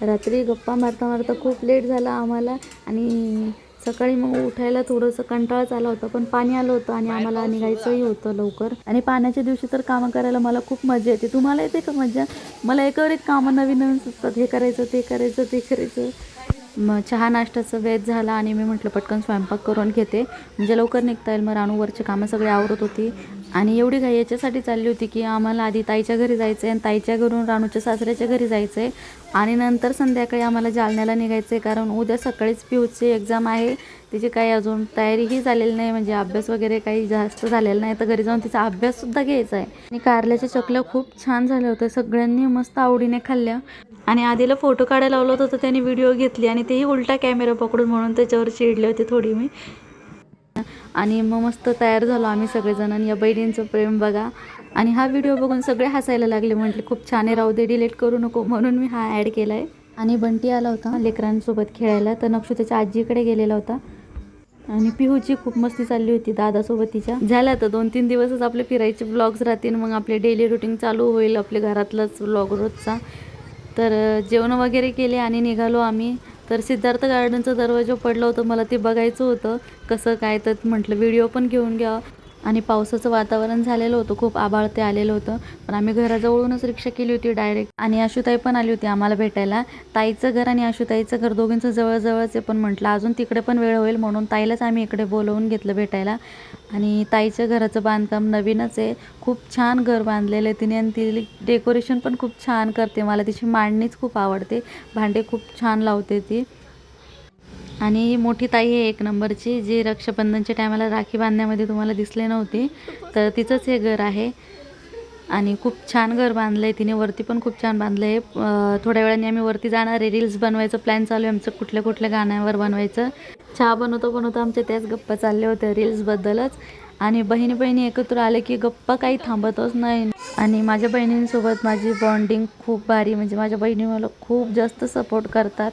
रात्री गप्पा मारता मारता खूप लेट झाला आम्हाला आणि सकाळी मग उठायला थोडंसं कंटाळाच आला होता पण पाणी आलं होतं आणि आम्हाला निघायचंही होतं लवकर. आणि पाण्याच्या दिवशी तर कामं करायला मला खूप मजा येते. तुम्हाला येते का मजा मला एकावर एक कामं नवीन नवीन सुचतात. हे करायचं ते करायचं ते करायचं. मग चहा नाश्त्याचा वेळ झाला आणि मी म्हटलं पटकन स्वयंपाक करून घेते. म्हणजे लवकर निघता येईल. मग रानूवरचे कामं सगळे आवरत होती. आणि एवढी घाई याच्यासाठी चालली होती की आम्हाला आधी ताईच्या घरी जायचं आहे आणि ताईच्या घरून रानूच्या सासऱ्याच्या घरी जायचं आहे आणि नंतर संध्याकाळी आम्हाला जालन्याला निघायचं आहे कारण उद्या सकाळीच पिऊची एक्झाम आहे. तिची काही अजून तयारीही झालेली नाही म्हणजे अभ्यास वगैरे काही जास्त झालेला नाही. तर घरी जाऊन तिचा अभ्याससुद्धा घ्यायचा आहे आणि कारल्याच्या चकल्या खूप छान झाल्या होत्या. सगळ्यांनी मस्त आवडीने खाल्ल्या. आणि आधीला फोटो काढायला लावलं होतं तर त्याने व्हिडिओ घेतली आणि तेही उलटा कॅमेरा पकडून म्हणून त्याच्यावर चिडले होते थोडी मी. आणि मग मस्त तयार झालो आम्ही सगळेजण आणि या बहिणींचं प्रेम बघा. आणि हा व्हिडिओ बघून सगळे हसायला लागले म्हटले खूप छान आहे राहू दे डिलीट करू नको म्हणून मी हा ॲड केला आहे आणि बंटी आला होता लेकरांसोबत खेळायला तर नक्षू त्याच्या आजीकडे गेलेला होता. आणि पिहूची खूप मस्ती चालली होती दादासोबत तिच्या. झाल्या तर दोन तीन दिवसच आपले फिरायचे ब्लॉग्स राहतील मग आपले डेली रुटीन चालू होईल आपल्या घरातलंच ब्लॉग रोजचा. तर जेवण वगैरे केले आणि निघालो आम्ही. तर सिद्धार्थ गार्डनचा दरवाजा पडला होता मला ते बघायचं होतं. कसं काय तर म्हटलं व्हिडिओ पण घेऊन घ्या. आणि पावसाचं वातावरण झालेलं होतं. खूप आभाळ ते आलेलं होतं. पण आम्ही घराजवळूनच रिक्षा केली होती डायरेक्ट. आणि आशुताई पण आली होती आम्हाला भेटायला. ताईचं घर आणि आशुताईचं घर दोघींचं जवळजवळच आहे. पण म्हटलं अजून तिकडे पण वेळ होईल म्हणून ताईलाच आम्ही इकडे बोलवून घेतलं भेटायला. आणि ताईच्या घराचं बांधकाम नवीनच आहे. खूप छान घर बांधलेलं आहे तिने आणि ती डेकोरेशन पण खूप छान करते. मला तिची मांडणीच खूप आवडते. भांडे खूप छान लावते ती. आणि ही मोठी ताई आहे एक नंबरची जी रक्षाबंधनच्या टायमाला राखी बांधण्यामध्ये तुम्हाला दिसले नव्हते. तर तिचंच हे घर आहे. आणि खूप छान घर बांधलं आहे तिने वरती पण खूप छान बांधलं आहे थोड्या वेळाने आम्ही वरती जाणार आहे. रील्स बनवायचं प्लॅन चालू आहे आमचं कुठल्या कुठल्या गाण्यावर बनवायचं. चहा बनवतो बनवतो आमच्या त्याच गप्पा चालल्या होत्या रील्सबद्दलच आणि बहिणी बहिणी एकत्र आले की गप्पा काही थांबतच नाही. आणि माझ्या बहिणींसोबत माझी बॉन्डिंग खूप भारी म्हणजे माझ्या बहिणी मला खूप जास्त सपोर्ट करतात.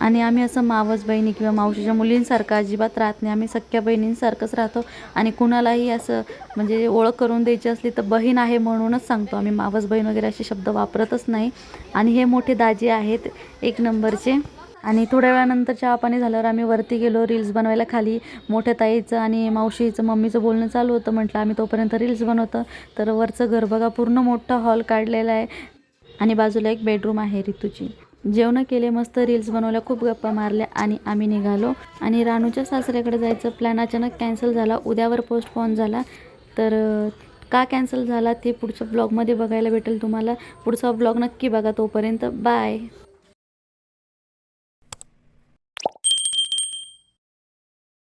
आणि आम्ही असं मावस बहिणी किंवा मावशीच्या मुलींसारखं अजिबात राहत नाही. आम्ही सख्या बहिणींसारखंच राहतो आणि कुणालाही असं म्हणजे ओळख करून द्यायची असली तर बहीण आहे म्हणूनच सांगतो. आम्ही मावस बहीण वगैरे असे शब्द वापरतच नाही. आणि हे मोठे दाजी आहेत एक नंबरचे. आणि थोड्या वेळानंतर चहा पाणी झाल्यावर आम्ही वरती गेलो रील्स बनवायला खाली. मोठ्या ताईचं आणि मावशीचं मम्मीचं बोलणं चालू होतं. म्हटलं आम्ही तोपर्यंत रील्स बनवतो. तर वरचं घर बघा पूर्ण मोठा हॉल काढलेला आहे. आणि बाजूला एक बेडरूम आहे ऋतूची जेवणं केले मस्त रील्स बनवल्या खूप गप्पा मारल्या आणि आम्ही निघालो. आणि रानूच्या सासऱ्याकडे जायचं प्लॅन अचानक कॅन्सल झाला. उद्यावर पोस्टपोन झाला. तर का कॅन्सल झाला ते पुढच्या ब्लॉगमध्ये बघायला भेटेल तुम्हाला. पुढचा ब्लॉग नक्की बघा तोपर्यंत. बाय